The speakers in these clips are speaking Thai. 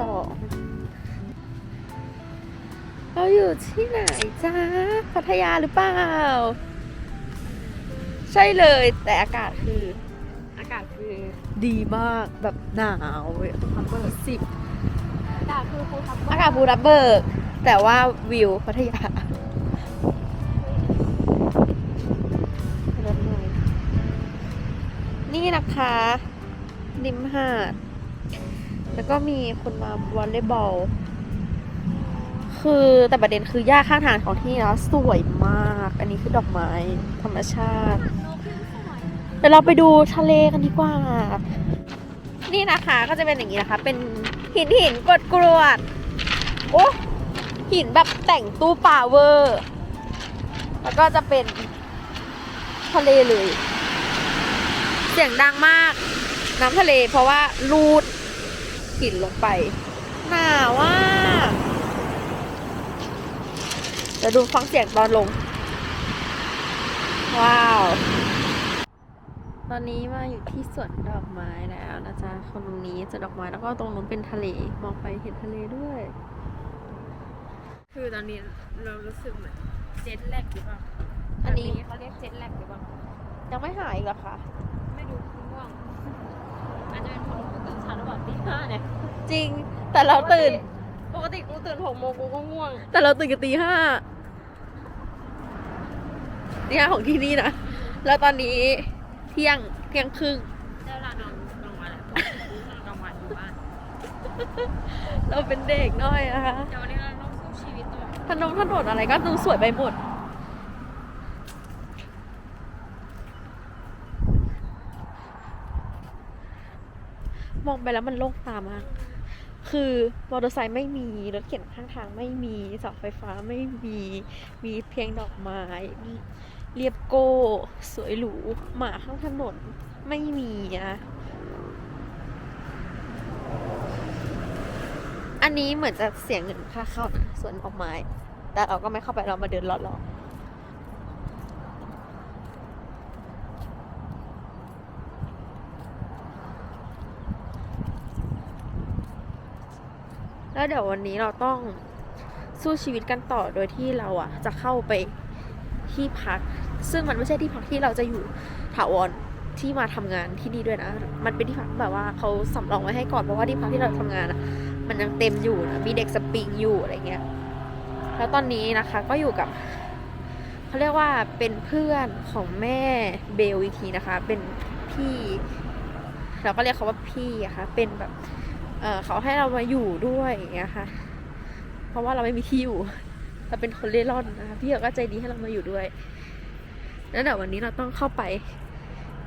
สองเราอยู่ที่ไหนจ้าพัทยาหรือเปล่า ใช่เลยแต่อากาศคือ อากาศคือดีมากแบบหนาวทัมเบอร์สิบอากาศคือภูทับเบิกอากาศภูทับเบิกแต่ว่าวิวพัทยานี่นะคะริมหาด แล้วก็มีคนมาวอลเลย์บอล คือแต่ประเด็นคือหญ้าข้างทางของที่นี่แล้วสวยมาก อันนี้คือดอกไม้ธรรมชาติ เดี๋ยวเราไปดูทะเลกันดีกว่า นี่นะคะก็จะเป็นอย่างนี้นะคะ เป็นหินหินกรวดกรวด โอ้หินแบบแต่งตู้ปลาเวอร์ แล้วก็จะเป็นทะเลเลย เสียงดังมาก น้ำทะเลเพราะว่าลูด หินลงไปหนาวอะเดี๋ยวดูฟังเสียงตอนลง ว้าว ตอนนี้มาอยู่ที่สวนดอกไม้แล้วนะจ๊ะคนตรงนี้จะดอกไม้แล้วก็ตรงนู้นเป็นทะเลมองไปเห็นทะเลด้วย คือตอนนี้เรารู้สึกเหมือนเจ็ตแลกหรือเปล่าอันนี้เขาเรียกเจ็ตแลกหรือเปล่ายังไม่หายอีกเหรอคะไม่ดูคือง่วง อาจจะเป็นคนตื่นเช้าหรือเปล่าตีห้าเนี่ยจริง แต่เราตื่น ปกติกูตื่นหกโมงกูก็ง่วง แต่เราตื่นกันตีห้าตีห้าของที่นี่นะ แล้วตอนนี้เที่ยงเที่ยงครึ่ง ได้เวลานอนกลางวันแล้วกลางวันอยู่บ้านเราเป็นเด็กน้อยนะคะเดี๋ยววันนี้เราต้องสู้ชีวิตต่อถนนถนนอะไรก็ดูสวยไปหมด มองไปแล้วมันโล่งตามาก คือมอเตอร์ไซค์ไม่มี รถเข็นข้างทางไม่มีเสาไฟฟ้าไม่มี มีเพียงดอกไม้เรียบโก้ สวยหรู หมาข้างถนนไม่มีนะอันนี้เหมือนจะเสียเงินค่าเข้านะสวนดอกไม้ แต่เราก็ไม่เข้าไปเรามาเดินลาะๆ แล้วเดี๋ยววันนี้เราต้องสู้ชีวิตกันต่อโดยที่เราอะ จะเข้าไปที่พัก ซึ่งมันไม่ใช่ที่พักที่เราจะอยู่ถาวรที่มาทำงานที่นี่ด้วยนะ มันเป็นที่พักแบบว่าเขาสำรองไว้ให้ก่อนเพราะว่าที่พักที่เราทำงานอะมันยังเต็มอยู่นะมีเด็กสปริงอยู่อะไรเงี้ย แล้วตอนนี้นะคะก็อยู่กับเขาเรียกว่าเป็นเพื่อนของแม่เบลอีกทีนะคะ เป็นพี่ เราก็เรียกเขาว่าพี่อะคะเป็นแบบ เออเขาให้เรามาอยู่ด้วยอย่างเงี้ยค่ะ เพราะว่าเราไม่มีที่อยู่เราเป็นคนเล่ร่อนนะคะพี่เขาก็ใจดีให้เรามาอยู่ด้วยแล้วเดี๋ยววันนี้เราต้องเข้าไป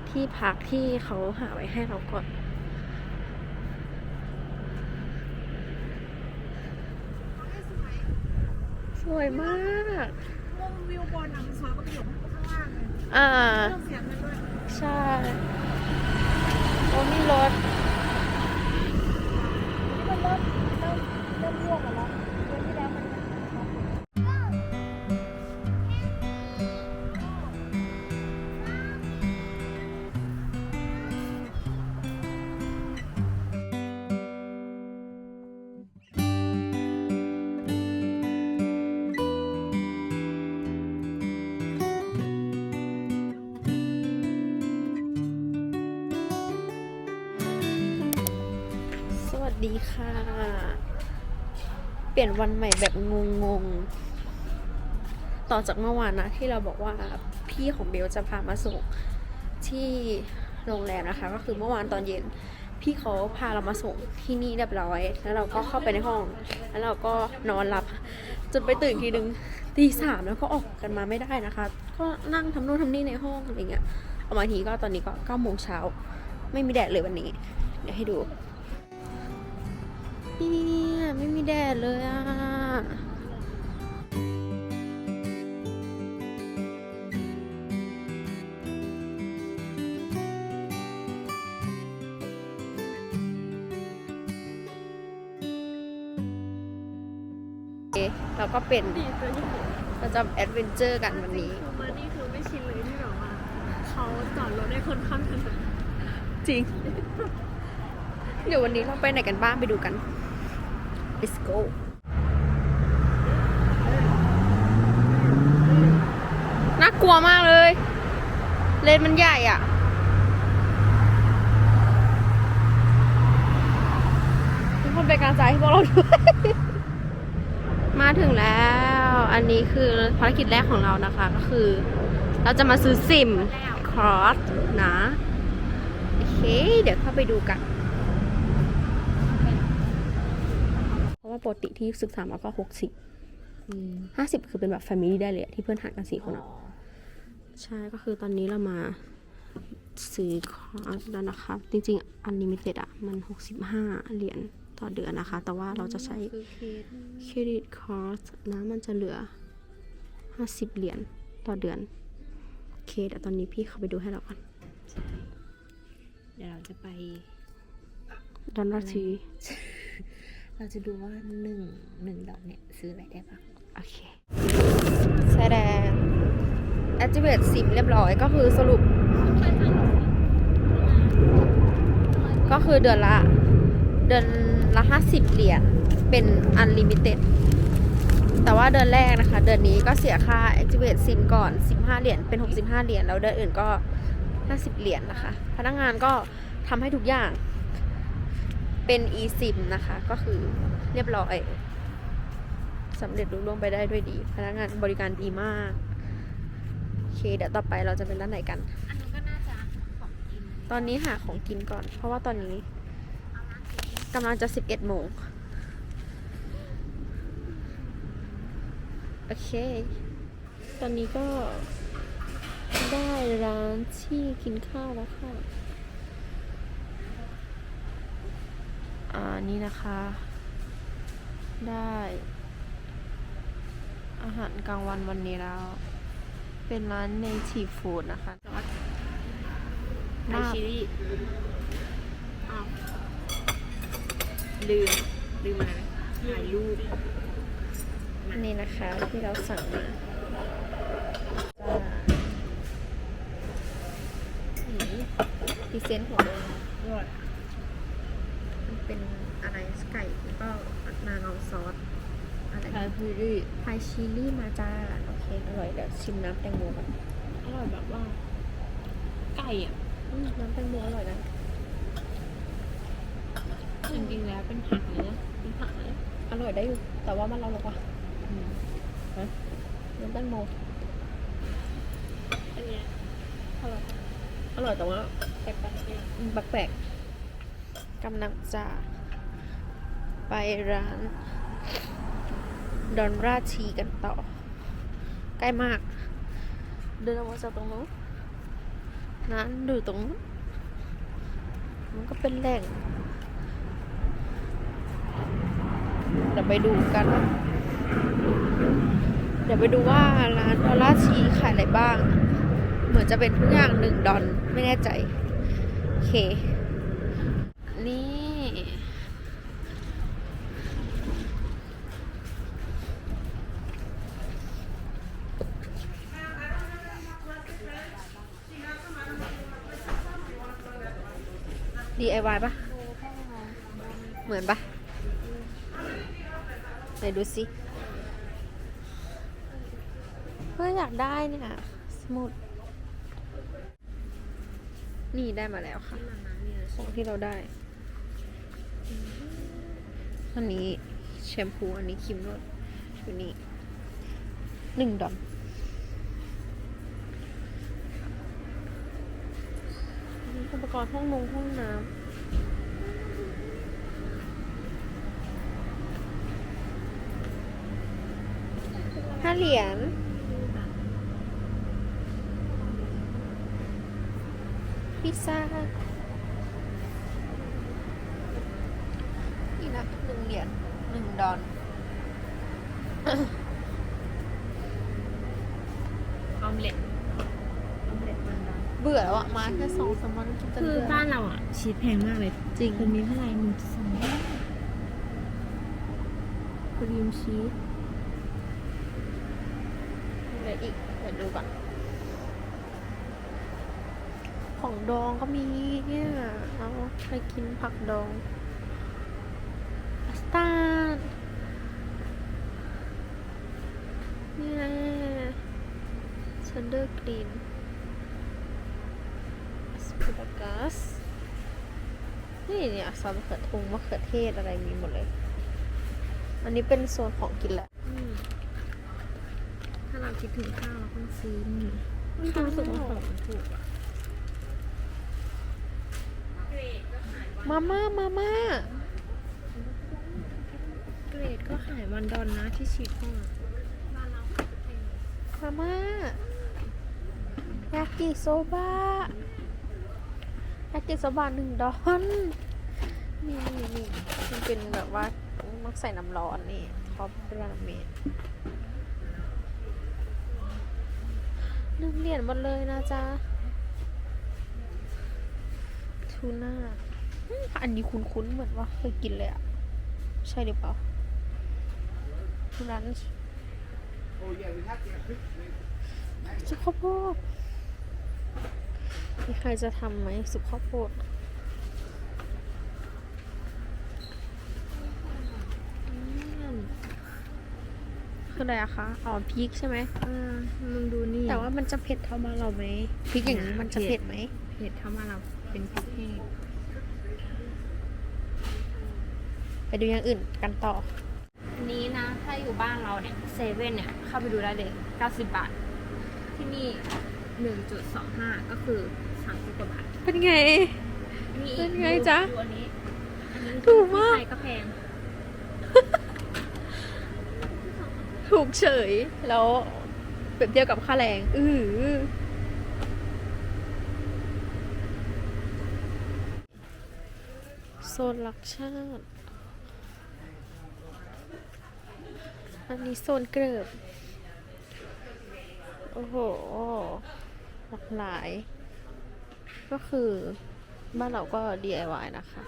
ที่พักที่เขาหาไว้ให้เราก่อนสวยมากมุมวิวบนอะมันสวยกว่าประโยคข้างล่างเลยอ่าไม่ต้องเสียเงินด้วยใช่โอ้มีรถ นี่มันเริ่มเลี่ยนวันใหม่แบบงงๆ ต่อจากเมื่อวานนะ ที่เราบอกว่าพี่ของเบลจะพามาส่งที่โรงแรมนะคะ ก็คือเมื่อวานตอนเย็น พี่เขาพาเรามาส่งที่นี่เรียบร้อย แล้วเราก็เข้าไปในห้อง แล้วเราก็นอนหลับ จนไปตื่นทีนึงตีสามแล้วก็ออกกันมาไม่ได้นะคะ ก็นั่งทำโน่นทำนี่ในห้องอะไรเงี้ยออกมาทีก็ตอนนี้ก็เก้าโมงเช้า ไม่มีแดดเลยวันนี้ เดี๋ยวให้ดู เนี่ยไม่มีแดดเลยอะเอ๊ะเราก็เป็นดีตัวที่เห็นเราจะแอดเวนเจอร์กันวันนี้คือมานี่คือไม่ชินเลยที่แบบว่า เขาจอดรถได้คนข้ามถนนจริง เดี๋ยววันนี้เราไปไหนกันบ้างไปดูกันเ let's go น่ากลัวมากเลย เลนมันใหญ่อะ ทุกคนเป็นกำลังใจให้พวกเราด้วย มาถึงแล้ว อันนี้คือภารกิจแรกของเรานะคะ ก็คือ เราจะมาซื้อซิมครอสนะ โอเค เดี๋ยวเข้าไปดูกัน เพราะ ว่าปกติที่ศึกษามาก็หกสิบห้าสิบคือเป็นแบบแฟมิลี่ได้เลยอะที่เพื่อนหารกันสี่คนอะใช่ก็คือตอนนี้เรามาซื้อคอร์สแล้วนะคะ จริงๆ อันลิมิเต็ดอะมันหกสิบห้าเหรียญต่อเดือนนะคะ แต่ว่าเราจะใช้เครดิตคอร์สนะมันจะเหลือห้าสิบเหรียญต่อเดือนโอเคเดี๋ยวตอนนี้พี่เข้าไปดูให้เราก่อน เดี๋ยวเราจะไปดอลลาร์ที เราจะดูว่าหนึ่งหนึ่งดอกเนี่ยซื้ออะไรได้บ้าง โอเค แสดง activate sim เรียบร้อยก็คือสรุป ก็คือเดือนละ เดือนละห้าสิบเหรียญเป็น unlimited แต่ว่าเดือนแรกนะคะ เดือนนี้ก็เสียค่า activate sim ก่อน 15 เหรียญ เป็น 65 เหรียญ แล้วเดือนอื่นก็ 50 เหรียญนะคะ พนักงานก็ทำให้ทุกอย่าง เป็น eSIM นะคะ ก็คือเรียบร้อยสำเร็จรุ่ล่วงไปได้ด้วยดี พนักงานบริการดีมาก โอเค เดี๋ยวต่อไปเราจะเป็นร้านไหนกัน อันนี้ก็น่าจะของกินตอนนี้หาของกินก่อน เพราะว่าตอนนี้กำลังจะ 11โมงโอเค ตอนนี้ก็ได้ร้านที่กินข้าวแล้วค่ะ อ่านี่นะคะ ได้ อาหารกลางวันวันนี้แล้ว เป็นร้าน native food นะคะไอชิลี่อ้าวลืม ลืมอะไรนะถ่ายรูปอันนี้นะคะที่เราสั่งมาดีเซนต์ของเรามัน เป็นอะไรไก่แล้วก็นางเอาซอสอะไรไอชิลี่ไทยชิลลี่มาจ้าโอเคอร่อยเดี๋ยวชิมน้ำแตงโมก่อนอร่อยแบบว่า ไก่อะอืมน้ำแตงโมอร่อยนะจริงๆแล้วเป็นผักเลยนะเป็นผักเลยอร่อยได้อยู่แต่ว่ามันเราหรอกว่าอืมน้ำแตงโมอันเนี้ยอร่อยอร่อยแต่ว่าแปลกๆเนี่ยอืมแปลกๆ กำลังจะไปร้านดอนราชีกันต่อ ใกล้มาก เดินออกมาจากตรงนู้นร้านอยู่ตรงนู้นมันก็เป็นแหล่งเดี๋ยวไปดูกัน เดี๋ยวไปดูว่าร้านดอนราชีขายอะไรบ้าง เหมือนจะเป็นทุกอย่างหนึ่งดอนไม่แน่ใจ โอเค นี่ DIY ปะเหมือนปะไหนดูสิเฮ้ยอยากได้เนี่ยสมุด นี่ได้มาแล้วค่ะ ของที่เราได้ อันนี้แชมพู อันนี้ครีมนวดชุดนี้หนึ่งดอลอุปกรณ์ห้องนงห้องน้ำ เหรียญพิซซ่านี่นะหนึ่งเหรียญหนึ่งดอนออมเล็ตออมเล็ตมันดังเบื่อแล้วอะมาแค่สองสามวันกินจนคือเบื่อบ้านเราอะ ชีสแพงมากเลยจริงคนนี้เท่าไหร่หนึ่งสองครีมชีส ดูก่อน ของดองก็มีเนี่ยเอาไปกินผักดองพาสต้าเนี่ยซันเดอร์กรีนสปูดกัสนี่เนี่ยซอสมะเขือทงมะเขือเทศอะไรมีหมดเลย อันนี้เป็นโซนของกินแหละ คิดถึงข้าวเราต้องซื้อนี่ข้าวรู้สึกว่าของมันถูกอะมาม่ามาม่าเกรดก็ขายวันดอนนะที่ชีพ่อมาม่ายากิโซบะยากิโซบะหนึ่งดอนนี่นี่นี่มันเป็นแบบว่ามักใส่น้ำร้อนนี่ท็อปราเมน หนึ่งเหรียญหมดเลยนะจ๊ะทูน่าอันนี้คุ้นๆเหมือนว่าเคยกินเลยอะใช่หรือเปล่าทูน่าซุปข้าวโพดมีใครจะทำไหมซุปข้าวโพดอืม คืออะไรอะคะ อ๋อพริกใช่ไหมเออมึงดูนี่แต่ว่ามันจะเผ็ดเท่าบ้านเราไหมพริกอย่างนี้มันจะเผ็ดไหมเผ็ดถ้ามาเราเป็นพริกแห้งไปดูอย่างอื่นกันต่อ อันนี้นะ ถ้าอยู่บ้านเราเนี่ยเซเว่นเนี่ย เข้าไปดูได้เลย90 บาท ที่นี่ 1.25 ก็คือ30กว่าบาท เป็นไงมีอีเป็กนไงจ๊ะดูอันนี้อันนี้ถูกมากที่ไทยก็แพง ถูกเฉย แล้วเปรียบเทียบกับค่าแรง อือโซนลักชาติ อันนี้โซนเกริบโอ้โห หลากหลาย ก็คือบ้านเราก็ DIY นะคะ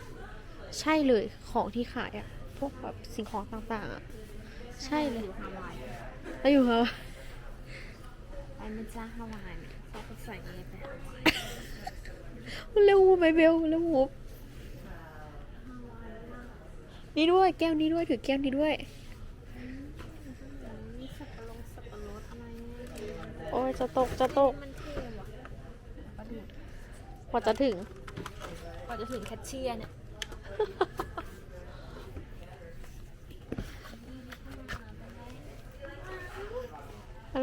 ใช่เลยของที่ขายอะพวกแบบสิ่งของต่างๆอะ ใช่เลยฮาวายแล้วอยู่เขาไปมันจ้าฮาวายเนี่ยเขาก็ใส่เงี้ยไปฮาวายเร็วไปเบลเร็วหูนี่ด้วยแก้วนี้ด้วยถือแก้วนี้ด้วยนี่สับปะรดสับปะรดอะไรเนี่ยโอ้ยจะตกจะตกมันเท่ว่ะปลาดุกกว่าจะถึงกว่าจะถึงแคชเชียร์เนี่ย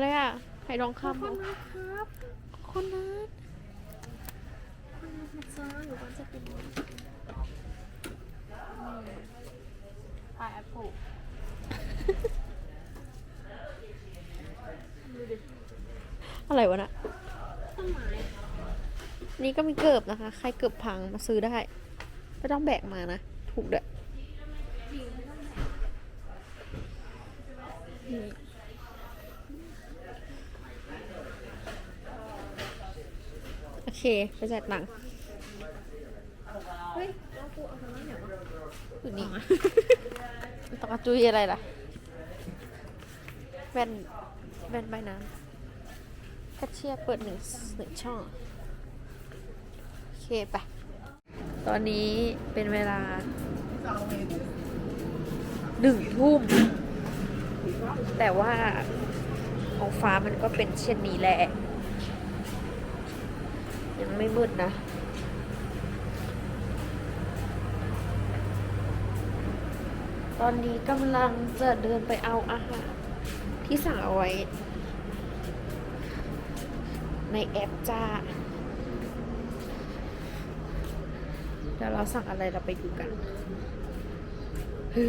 อะไรอะไข่ทองคำเหรอครับ คนนั้นมาจ้าหรือว่าจะเป็นพายแอปเปิลอะไรวะน่ะต้นไม้นี่ก็มีเกิบนะคะ ใครเกิบพังมาซื้อได้ไม่ต้องแบกมานะ ถูกเด้อนี่โอ เคไปจ่ายตังค์เฮ้ยแล้วกูเอาทำไมเนี่ยวะอยู่นี่ตอกระจุยอะไรล่ะแว่นแว่นใบน้ำแคชเชียร์เปิดหนึ่งหนึ่งช่อง โอเคไป ตอนนี้เป็นเวลาหนึ่งทุ่ม แต่ว่าของฟ้ามันก็เป็นเช่นนี้แหละ ยังไม่มืดนะ ตอนนี้กำลังจะเดินไปเอาอาหารที่สั่งเอาไว้ ในแอปจ้า เดี๋ยวเราสั่งอะไรเราไปดูกันฮื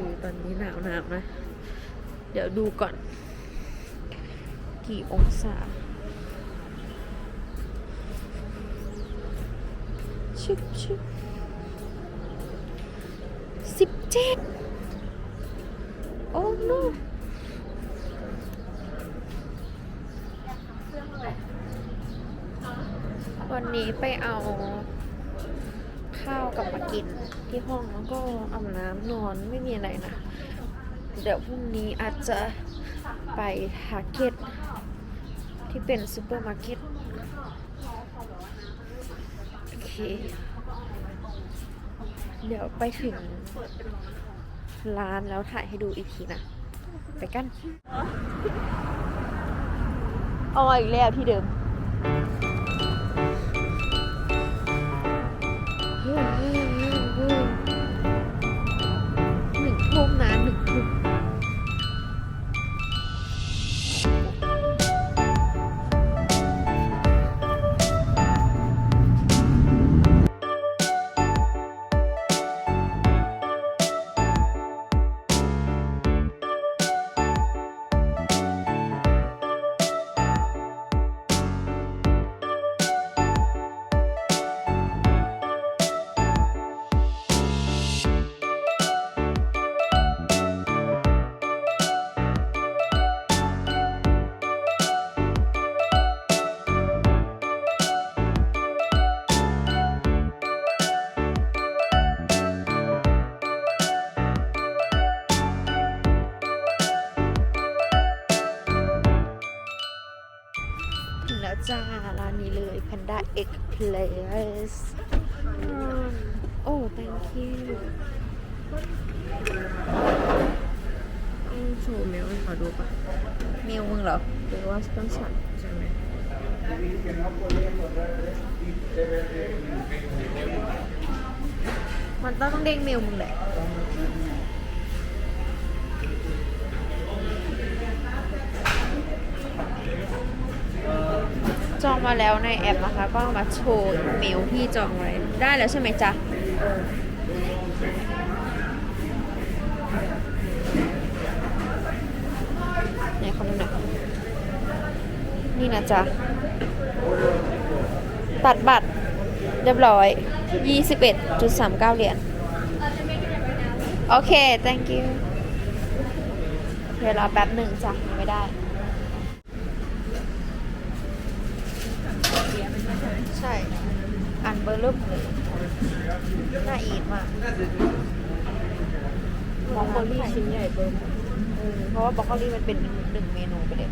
อตอนนี้หนาวหนาวนะ เดี๋ยวดูก่อน กี่องศา ชึบชึบสิบเจ็ดโอ้ no วันนี้ไปเอา ข้าวกลับมากินที่ห้องแล้วก็อาบน้ำนอนไม่มีอะไรนะ เดี๋ยวพรุ่งนี้อาจจะไปทาร์เก็ตที่เป็นซูเปอร์มาร์เก็ตโอ เคเดี๋ยวไปถึงร้านแล้วถ่ายให้ดูอีกทีนะ ไปกัน เอาอีกแล้วที่เดิม เลย Panda Egg Place โอ้ thank you ต้องโชว์เมลให้เขาดูป่ะมิวมึงเหรอหรือว่าต้องฉันใช่ไหมมันต้องเด้งมิวมึงแหละ มาแล้วในแอปนะคะ ก็มาโชว์เมลที่จองไว้ได้แล้วใช่ไหมจ๊ะไหนคำนึงหน่อยนี่นะจ๊ะ ตัดบัตรเรียบร้อย 21.39 เหรียญโอเค thank you เวลาแป๊บหนึ่งจ้ะยังไม่ได้ ใช่ อันเบอร์ลุ่มเลยน่าอีทมากมองเบอร์รี่ชิ้นใหญ่เบอร์เออเพราะว่าบรอกโคลีมันเป็นหนึ่งเมนูไปเลย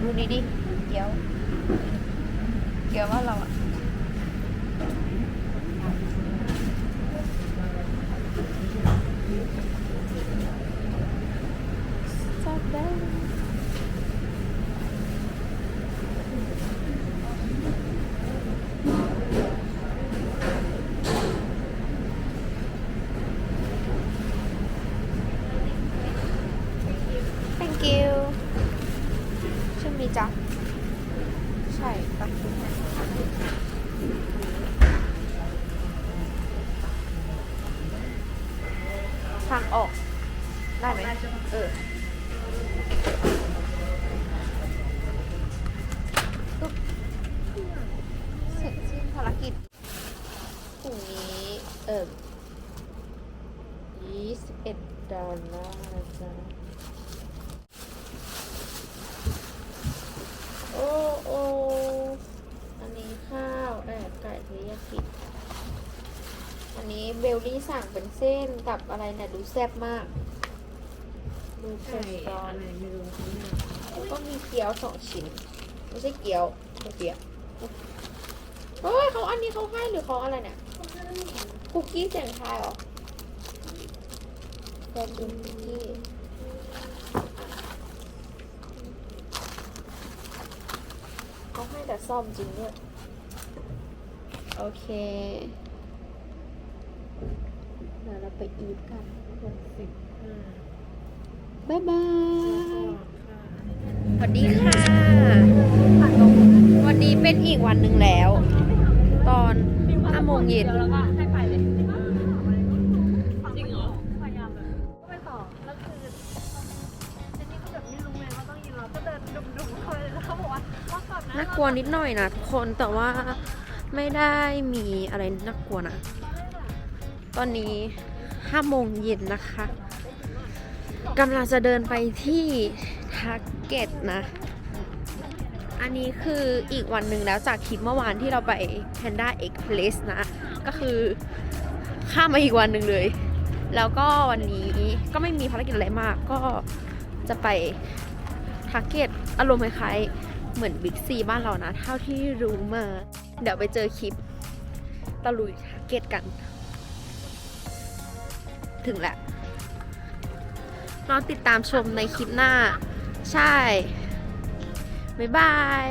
ดูนี่ดิเกี๊ยวเกี๊ยวว่าเราอะจับได้ อ้โออันนี้ข้าวแอบไก่เทยากิอันนี้เบลลี่สั่งเป็นเส้นกับอะไรเนี่ยดูแซ่บมาก ดูไก่เผ็ดร้ออะนไรไม่รู้ข้างหน้าแล้วก็มีเกี๊ยวสองชิ้น ไม่ใช่เกี๊ยวไม่เกี๊ยวเฮ้ยเขาอันนี้เขาให้หรือเขาอะไรเนี่ย คุกกี้เสียงทายเหรอแฟนดินคุกกี้เขาให้แต่ ซ่อมจริงด้วย โอเคเดี๋ยวเราไปอีทกันหกสิบห้าบ๊ายบายแล้วก็ค่าสวัสดีค่ะ วันนี้เป็นอีกวันหนึ่งแล้ว ตอน5โมงเย็น แล้วก็ ลัวนิดหน่อยนะทุกคนแต่ว่าไม่ได้มีอะไรน่ากลัวนะ ตอนนี้5โมงเย็นนะคะกำลังจะเดินไปที่ทาร์เก็ตนะ อันนี้คืออีกวันหนึ่งแล้วจากคลิปเมื่อวานที่เราไป Panda Express นะ ก็คือข้ามมาอีกวันหนึ่งเลย แล้วก็วันนี้ก็ไม่มีภารกิจอะไรมาก ก็จะไปทาร์เก็ตอารมณ์คล้ายๆ เหมือนบิ๊กซีบ้านเรานะ เท่าที่รู้มา เดี๋ยวไปเจอคลิปตะลุยทาเก็ตกัน ถึงแหละรอติดตามชมในคลิปหน้า ใช่ บ๊ายบาย